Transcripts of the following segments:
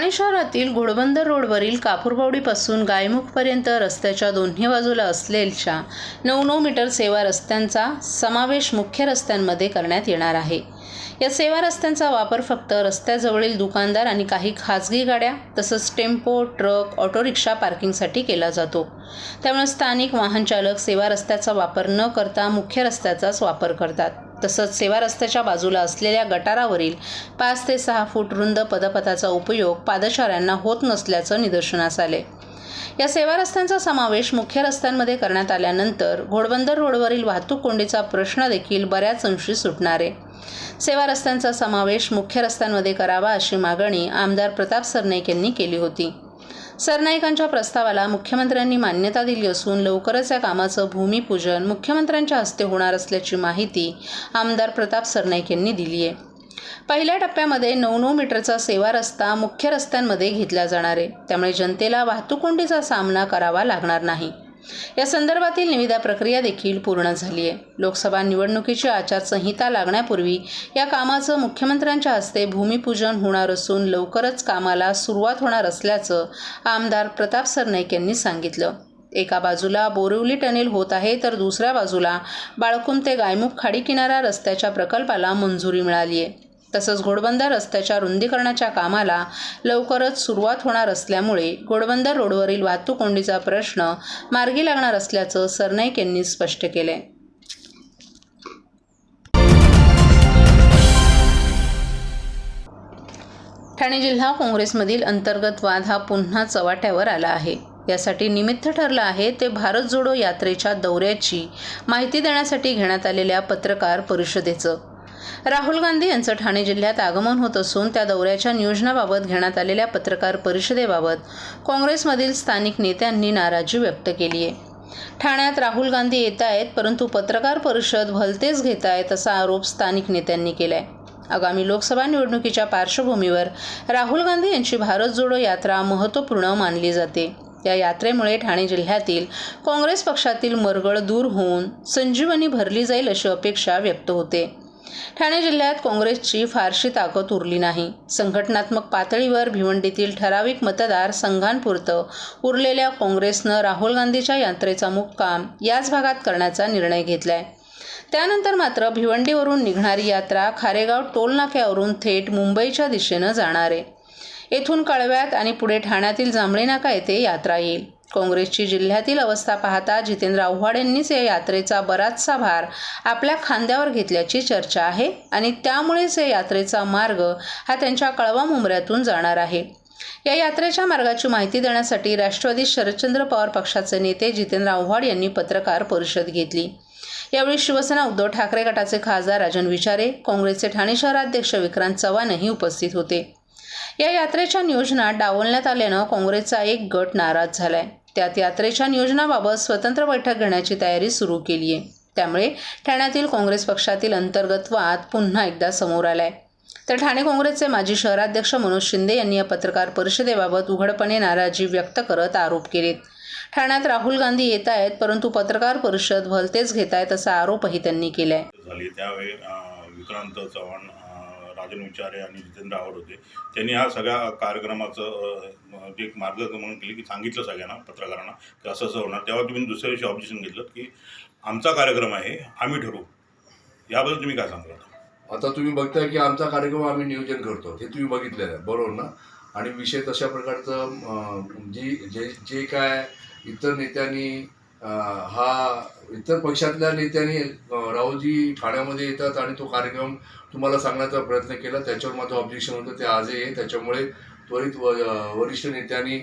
ठाणे शहरातील घोडबंदर रोडवरील कापूरबावडीपासून गायमुखपर्यंत रस्त्याच्या दोन्ही बाजूला असलेल्या नऊ नऊ मीटर सेवा रस्त्यांचा समावेश मुख्य रस्त्यांमध्ये करण्यात येणार आहे. या सेवा रस्त्यांचा वापर फक्त रस्त्याजवळील दुकानदार आणि काही खाजगी गाड्या तसंच टेम्पो ट्रक ऑटो रिक्षा पार्किंगसाठी केला जातो. त्यामुळे स्थानिक वाहनचालक सेवा रस्त्याचा वापर न करता मुख्य रस्त्याचाच वापर करतात. तसंच सेवा रस्त्याच्या बाजूला असलेल्या गटारावरील पाच ते सहा फूट रुंद पदपथाचा उपयोग पादचाऱ्यांना होत नसल्याचं निदर्शनास आले. या सेवा रस्त्यांचा समावेश मुख्य रस्त्यांमध्ये करण्यात आल्यानंतर घोडबंदर रोडवरील वाहतूक कोंडीचा प्रश्न देखील बऱ्याच अंशी सुटणार. आहे सेवा रस्त्यांचा समावेश मुख्य रस्त्यांमध्ये करावा अशी मागणी आमदार प्रताप सरनाईक यांनी केली होती. सरनाईकांच्या प्रस्तावाला मुख्यमंत्र्यांनी मान्यता दिली असून लवकरच या कामाचं भूमिपूजन मुख्यमंत्र्यांच्या हस्ते होणार असल्याची माहिती आमदार प्रताप सरनाईक यांनी दिली आहे. पहिल्या टप्प्यामध्ये नऊ नऊ मीटरचा सेवा रस्ता मुख्य रस्त्यांमध्ये घेतला जाणार आहे. त्यामुळे जनतेला वाहतूक कोंडीचा सामना करावा लागणार नाही. या संदर्भातील निविदा प्रक्रिया देखील पूर्ण झाली आहे. लोकसभा निवडणुकीची आचारसंहिता लागण्यापूर्वी या कामाचं मुख्यमंत्र्यांच्या हस्ते भूमिपूजन होणार असून लवकरच कामाला सुरुवात होणार असल्याचं आमदार प्रताप सरनाईक यांनी सांगितलं. एका बाजूला बोरिवली टनेल होत आहे तर दुसऱ्या बाजूला बाळकुम ते गायमुख खाडी किनारा रस्त्याच्या प्रकल्पाला मंजुरी मिळाली आहे. तसंच घोडबंदर रस्त्याच्या रुंदीकरणाच्या कामाला लवकरच सुरुवात होणार असल्यामुळे घोडबंदर रोडवरील वाहतूक कोंडीचा प्रश्न मार्गी लागणार असल्याचं सरनाईक यांनी स्पष्ट केले ठाणे जिल्हा काँग्रेसमधील अंतर्गत वाद हा पुन्हा चव्हाट्यावर आला आहे. यासाठी निमित्त ठरलं आहे ते भारत जोडो यात्रेच्या दौऱ्याची माहिती देण्यासाठी घेण्यात आलेल्या पत्रकार परिषदेचं. राहुल गांधी यांचं ठाणे जिल्ह्यात आगमन होत असून त्या दौऱ्याच्या नियोजनाबाबत घेण्यात आलेल्या पत्रकार परिषदेबाबत काँग्रेसमधील स्थानिक नेत्यांनी नाराजी व्यक्त केली आहे. ठाण्यात राहुल गांधी येत आहेत परंतु पत्रकार परिषद भलतेच घेत आहेत असा आरोप स्थानिक नेत्यांनी केलाय. आगामी लोकसभा निवडणुकीच्या पार्श्वभूमीवर राहुल गांधी यांची भारत जोडो यात्रा महत्त्वपूर्ण मानली जाते. या यात्रेमुळे ठाणे जिल्ह्यातील काँग्रेस पक्षातील मरगळ दूर होऊन संजीवनी भरली जाईल अशी अपेक्षा व्यक्त होते. ठाणे जिल्ह्यात काँग्रेसची फारशी ताकद उरली नाही. संघटनात्मक पातळीवर भिवंडीतील ठराविक मतदार संघांपुरतं उरलेल्या काँग्रेसनं राहुल गांधीच्या यात्रेचा मुक्काम याच भागात करण्याचा निर्णय घेतलाय. त्यानंतर मात्र भिवंडीवरून निघणारी यात्रा खारेगाव टोलनाक्यावरून थेट मुंबईच्या दिशेनं जाणार आहे. येथून कळव्यात आणि पुढे ठाण्यातील जांभळे नाका येथे यात्रा येईल. काँग्रेसची जिल्ह्यातील अवस्था पाहता जितेंद्र आव्हाड यांनीच या यात्रेचा बराचसा भार आपल्या खांद्यावर घेतल्याची चर्चा आहे आणि त्यामुळेच या यात्रेचा मार्ग हा त्यांच्या कळवा मुंबऱ्यातून जाणार आहे. या यात्रेच्या मार्गाची माहिती देण्यासाठी राष्ट्रवादी शरदचंद्र पवार पक्षाचे नेते जितेंद्र आव्हाड यांनी पत्रकार परिषद घेतली. यावेळी शिवसेना उद्धव ठाकरे गटाचे खासदार राजन विचारे काँग्रेसचे ठाणे शहराध्यक्ष विक्रांत चव्हाणही उपस्थित होते. या यात्रेच्या नियोजनात डावलण्यात आल्यानं काँग्रेसचा एक गट नाराज झालाय. त्यात यात्रेच्या नियोजनाबाबत स्वतंत्र बैठक घेण्याची तयारी सुरू केली आहे त्यामुळे ठाण्यातील काँग्रेस पक्षातील अंतर्गत वाद पुन्हा एकदा समोर आलाय. तर ठाणे काँग्रेसचे माजी शहराध्यक्ष मनोज शिंदे यांनी या पत्रकार परिषदेबाबत उघडपणे नाराजी व्यक्त करत आरोप केलेत. ठाण्यात राहुल गांधी येत आहेत परंतु पत्रकार परिषद भलतेच घेत आहेत असा आरोपही त्यांनी केलाय. झाली त्यावेळी विक्रांत चव्हाण राजन विचारे आणि जितेंद्र आव्हाड होते. त्यांनी हा सगळ्या कार्यक्रमाचं जे एक मार्गक्रमण केले की सांगितलं सगळ्यांना पत्रकारांना की असं असं होणार. तेव्हा तुम्ही दुसऱ्या दिवशी ऑब्जेक्शन घेतलं की आमचा कार्यक्रम आहे आम्ही ठरवू. याबद्दल तुम्ही काय सांगता? आता तुम्ही बघताय की आमचा कार्यक्रम आम्ही नियोजन करतो. हे तुम्ही बघितलेलं आहे बरोबर ना? आणि विषय तशा प्रकारचं जी जे जे काय इतर नेत्यांनी हा इतर पक्षातल्या नेत्यांनी राहुलजी ठाण्यामध्ये येतात आणि तो कार्यक्रम तुम्हाला सांगण्याचा प्रयत्न केला. त्याच्यावर माझं ऑब्जेक्शन होतं. ते आजही आहे. त्याच्यामुळे त्वरित व वरिष्ठ नेत्यांनी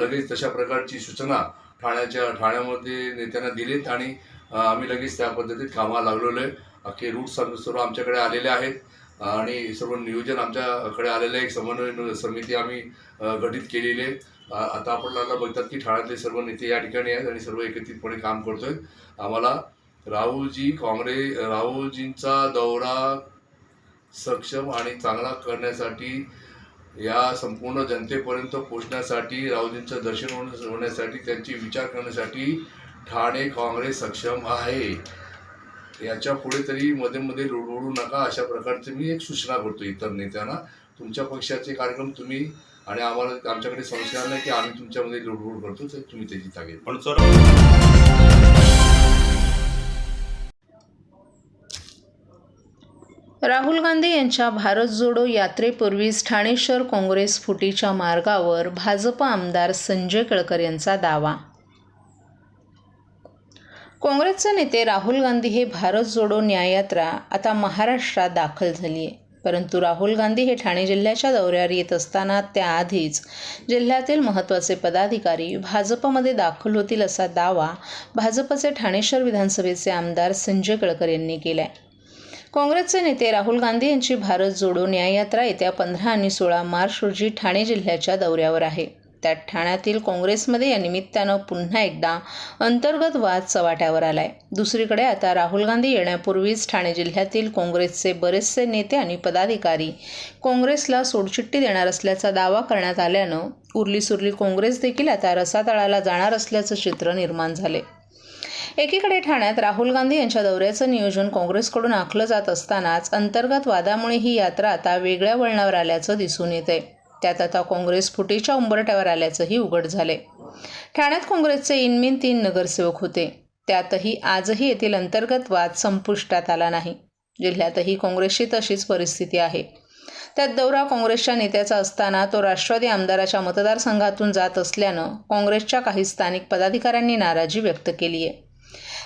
लगेच तशा प्रकारची सूचना ठाण्याच्या ठाण्यामध्ये नेत्यांना दिलीत आणि आम्ही लगेच त्या पद्धतीत कामाला लागलेलो आहे. अख्खे रूट सर्व सर्व आमच्याकडे आलेले आहेत. आणि सर्व नियोजन आमच्याकडे आलेलं आहे. एक समन्वय समिती आम्ही गठीत केलेली आहे. आता आता आपल्याला बघतात की ठाण्यातले सर्व नेते या ठिकाणी आहेत आणि सर्व एकत्रितपणे काम करतोय. आम्हाला राहुलजी काँग्रेस राहुलजींचा दौरा सक्षम आणि चांगला करण्यासाठी या संपूर्ण जनतेपर्यंत पोहोचण्यासाठी राहुलजींचं दर्शन होण्यासाठी त्यांची विचार करण्यासाठी ठाणे काँग्रेस सक्षम आहे. याच्यापुढे तरी मध्ये मध्ये लुडबुडू नका अशा प्रकारचे मी एक सूचना करतो इतर नेत्यांना. तुमच्या पक्षाचे कार्यक्रम तुम्ही आणि आम्हाला आमच्याकडे संशय नाही की आम्ही तुमच्यामध्ये लुडबुड करतो तर तुम्ही त्याची तागेद पण सर राहुल गांधी यांच्या भारत जोडो यात्रेपूर्वीच ठाणे शहर काँग्रेस फुटीच्या मार्गावर भाजप आमदार संजय केळकर यांचा दावा. काँग्रेसचे नेते राहुल गांधी हे भारत जोडो न्याययात्रा आता महाराष्ट्रात दाखल झाली आहे परंतु राहुल गांधी हे ठाणे जिल्ह्याच्या दौऱ्यावर येत असताना त्याआधीच जिल्ह्यातील महत्त्वाचे पदाधिकारी भाजपमध्ये दाखल होतील असा दावा भाजपचे ठाणेश्वर विधानसभेचे आमदार संजय गडकर यांनी केला आहे काँग्रेसचे नेते राहुल गांधी यांची भारत जोडो न्याययात्रा येत्या पंधरा आणि सोळा मार्च रोजी ठाणे जिल्ह्याच्या दौऱ्यावर आहे. त्यात ठाण्यातील काँग्रेसमध्ये या निमित्तानं पुन्हा एकदा अंतर्गत वाद चव्हाट्यावर आलाय. दुसरीकडे आता राहुल गांधी येण्यापूर्वीच ठाणे जिल्ह्यातील काँग्रेसचे बरेचसे नेते आणि पदाधिकारी काँग्रेसला सोडचिठ्ठी देणार असल्याचा दावा करण्यात आल्यानं उरली सुरली काँग्रेस देखील आता रसातळाला जाणार असल्याचं चित्र निर्माण झाले. एकीकडे ठाण्यात राहुल गांधी यांच्या दौऱ्याचं नियोजन काँग्रेसकडून आखलं जात असतानाच अंतर्गत वादामुळे ही यात्रा आता वेगळ्या वळणावर आल्याचं दिसून येते त्यात आता काँग्रेस फुटीच्या उंबरठ्यावर आल्याचंही उघड झाले ठाण्यात काँग्रेसचे इनमिन तीन नगरसेवक होते. त्यातही आजही येथील अंतर्गत वाद संपुष्टात आला नाही. जिल्ह्यातही काँग्रेसची तशीच परिस्थिती आहे. त्यात दौरा काँग्रेसच्या नेत्याचा असताना तो राष्ट्रवादी आमदाराच्या मतदारसंघातून जात असल्यानं काँग्रेसच्या काही स्थानिक पदाधिकाऱ्यांनी नाराजी व्यक्त केली आहे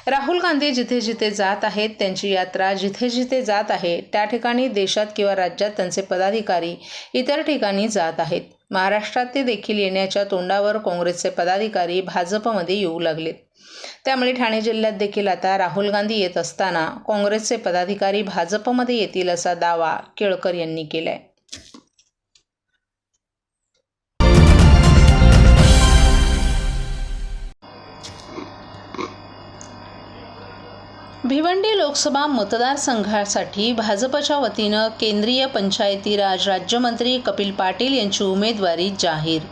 राहुल गांधी जिथे जिथे जात आहेत त्यांची यात्रा जिथे जिथे जात आहे त्या ठिकाणी देशात किंवा राज्यात त्यांचे पदाधिकारी इतर ठिकाणी जात आहेत. महाराष्ट्रात ते देखील येण्याच्या तोंडावर काँग्रेसचे पदाधिकारी भाजपमध्ये येऊ लागलेत. त्यामुळे ठाणे जिल्ह्यात देखील आता राहुल गांधी येत असताना काँग्रेसचे पदाधिकारी भाजपमध्ये येतील असा दावा केळकर यांनी केलाय. भिवंडी लोकसभा मतदारसंघासाठी भाजपच्या वतीनं केंद्रीय पंचायती राज राज्यमंत्री कपिल पाटील यांची उमेदवारी जाहीर.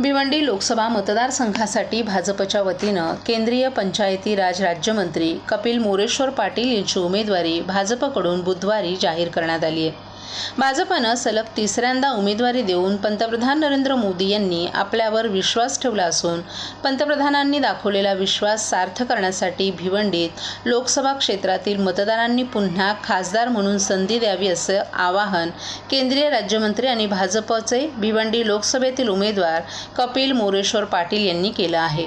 भिवंडी लोकसभा मतदारसंघासाठी भाजपच्या वतीनं केंद्रीय पंचायती राज राज्यमंत्री कपिल मोरेश्वर पाटील यांची उमेदवारी भाजपकडून बुधवारी जाहीर करण्यात आली आहे. भाजपनं सलग तिसऱ्यांदा उमेदवारी देऊन पंतप्रधान नरेंद्र मोदी यांनी आपल्यावर विश्वास ठेवला असून पंतप्रधानांनी दाखवलेला विश्वास सार्थ करण्यासाठी भिवंडीत लोकसभा क्षेत्रातील मतदारांनी पुन्हा खासदार म्हणून संधी द्यावी असं आवाहन केंद्रीय राज्यमंत्री आणि भाजपचे भिवंडी लोकसभेतील उमेदवार कपिल मोरेश्वर पाटील यांनी केलं आहे.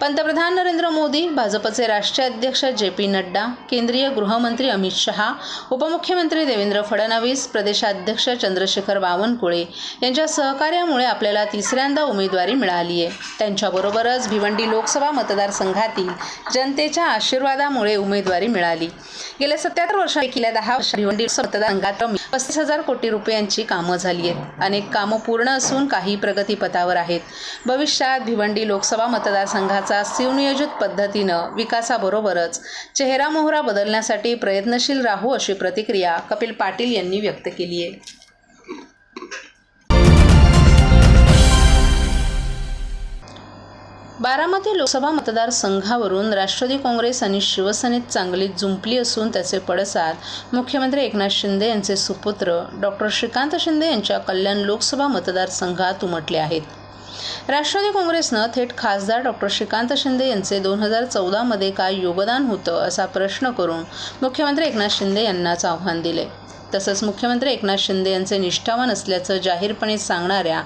पंतप्रधान नरेंद्र मोदी भाजपचे राष्ट्रीय अध्यक्ष जे पी नड्डा केंद्रीय गृहमंत्री अमित शहा उपमुख्यमंत्री देवेंद्र फडणवीस प्रदेशाध्यक्ष चंद्रशेखर बावनकुळे यांच्या सहकार्यामुळे आपल्याला तिसऱ्यांदा उमेदवारी मिळाली आहे त्यांच्याबरोबरच भिवंडी लोकसभा मतदारसंघातील जनतेच्या आशीर्वादामुळे उमेदवारी मिळाली. गेल्या सत्याहत्तर वर्षापैकी दहा वर्ष भिवंडी मतदारसंघात पस्तीस हजार कोटी रुपयांची कामं झाली आहेत अनेक कामं पूर्ण असून काही प्रगतीपथावर आहेत. भविष्यात भिवंडी लोकसभा मतदारसंघाचा सुनियोजित पद्धतीनं विकासाबरोबरच चेहरा मोहरा बदलण्यासाठी प्रयत्नशील राहू अशी प्रतिक्रिया कपिल पाटील यांनी व्यक्त केली आहे. बारामती लोकसभा मतदारसंघावरून राष्ट्रवादी काँग्रेस आणि शिवसेनेत चांगली जुंपली असून त्याचे पडसाद मुख्यमंत्री एकनाथ शिंदे यांचे सुपुत्र डॉक्टर श्रीकांत शिंदे यांच्या कल्याण लोकसभा मतदारसंघात उमटले आहेत. राष्ट्रवादी काँग्रेसनं थेट खासदार डॉक्टर श्रीकांत शिंदे यांचे दोन हजार चौदामध्ये काय योगदान होतं असा प्रश्न करून मुख्यमंत्री एकनाथ शिंदे यांनाच आव्हान दिले. तसंच मुख्यमंत्री एकनाथ शिंदे यांचे निष्ठावान असल्याचं जाहीरपणे सांगणाऱ्या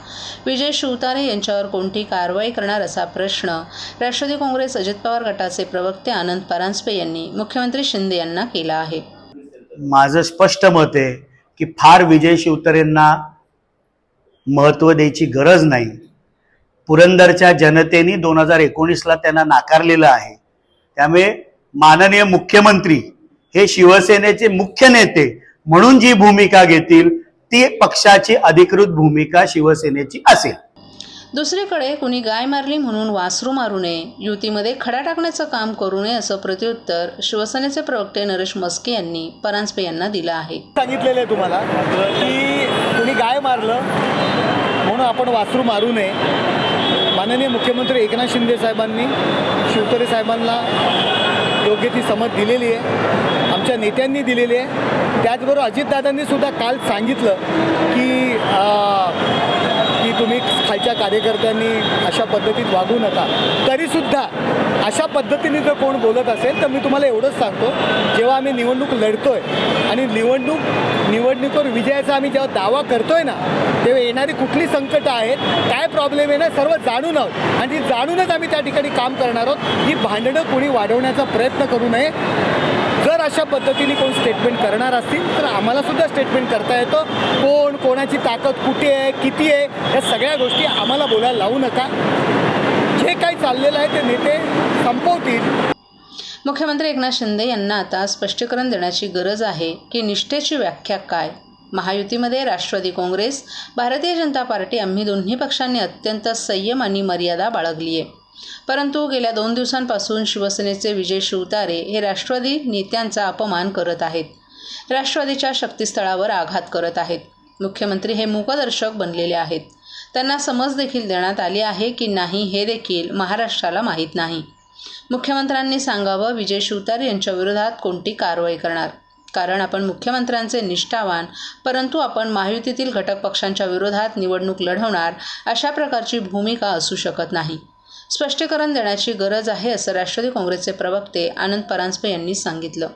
विजय शिवतारे यांच्यावर कोणती कारवाई करणार असा प्रश्न राष्ट्रवादी काँग्रेस अजित पवार गटाचे प्रवक्ते आनंद परांजपे यांनी मुख्यमंत्री शिंदे यांना केला आहे. माझं स्पष्ट मत आहे की फार विजय शिवतारेंना महत्त्व द्यायची गरज नाही. पुरंदरच्या जनतेने दोन हजार एकोणीसला त्यांना नाकारलेलं आहे. त्यामुळे माननीय मुख्यमंत्री हे शिवसेनेचे मुख्य नेते म्हणून जी भूमिका घेतील ती पक्षाची अधिकृत भूमिका शिवसेनेची असेल. दुसरीकडे कुणी गाय मारली म्हणून वासरू मारू नये युतीमध्ये खडा टाकण्याचं काम करू नये असं प्रत्युत्तर शिवसेनेचे प्रवक्ते नरेश मस्के यांनी परांजपे यांना दिलं आहे. सांगितलेलं आहे तुम्हाला की कुणी गाय मारलं म्हणून आपण वासरू मारू नये. माननीय मुख्यमंत्री एकनाथ शिंदे साहेबांनी शिवतरे साहेबांना योग्य ती समज दिलेली आहे. आमच्या नेत्यांनी दिलेली आहे. त्याचबरोबर अजितदादांनी सुद्धा काल सांगितलं की की तुम्ही खालच्या कार्यकर्त्यांनी अशा पद्धतीत वागू नका. तरीसुद्धा अशा पद्धतीने जर कोण बोलत असेल तर मी तुम्हाला एवढंच सांगतो जेव्हा आम्ही निवडणूक लढतोय आणि निवडणूक निवडणुकीवर विजयाचा आम्ही जेव्हा दावा करतोय ना तेव्हा येणारी कुठली संकटं आहेत काय प्रॉब्लेम आहे ना सर्व जाणून आहोत. आणि ती जाणूनच आम्ही त्या ठिकाणी काम करणार आहोत. ही भांडणं कोणी वाढवण्याचा प्रयत्न करू नये. जर अशा पद्धतीने कोण स्टेटमेंट करणार असतील तर आम्हाला सुद्धा स्टेटमेंट करता येतं. कोण कोणाची ताकद कुठे आहे किती आहे या सगळ्या गोष्टी आम्हाला बोलायला लावू नका. जे काही चाललेलं आहे ते नेते संपवतील. मुख्यमंत्री एकनाथ शिंदे यांना आता स्पष्टीकरण देण्याची गरज आहे की निष्ठेची व्याख्या काय? महायुतीमध्ये राष्ट्रवादी काँग्रेस भारतीय जनता पार्टी आम्ही दोन्ही पक्षांनी अत्यंत संयम आणि मर्यादा बाळगली आहे परंतु गेल्या दोन दिवसांपासून शिवसेनेचे विजय शिवतारे हे राष्ट्रवादी नेत्यांचा अपमान करत आहेत. राष्ट्रवादीच्या शक्तीस्थळावर आघात करत आहेत. मुख्यमंत्री हे मूकदर्शक बनलेले आहेत. त्यांना समज देखील देण्यात आली आहे की नाही हे देखील महाराष्ट्राला माहीत नाही. मुख्यमंत्र्यांनी सांगावं विजय शिवतारे यांच्या विरोधात कोणती कारवाई करणार? कारण आपण मुख्यमंत्र्यांचे निष्ठावान परंतु आपण महायुतीतील घटक पक्षांच्या विरोधात निवडणूक लढवणार अशा प्रकारची भूमिका असू शकत नाही. स्पष्टीकरण देण्याची गरज आहे असं राष्ट्रवादी काँग्रेसचे प्रवक्ते आनंद परांजपे यांनी सांगितलं.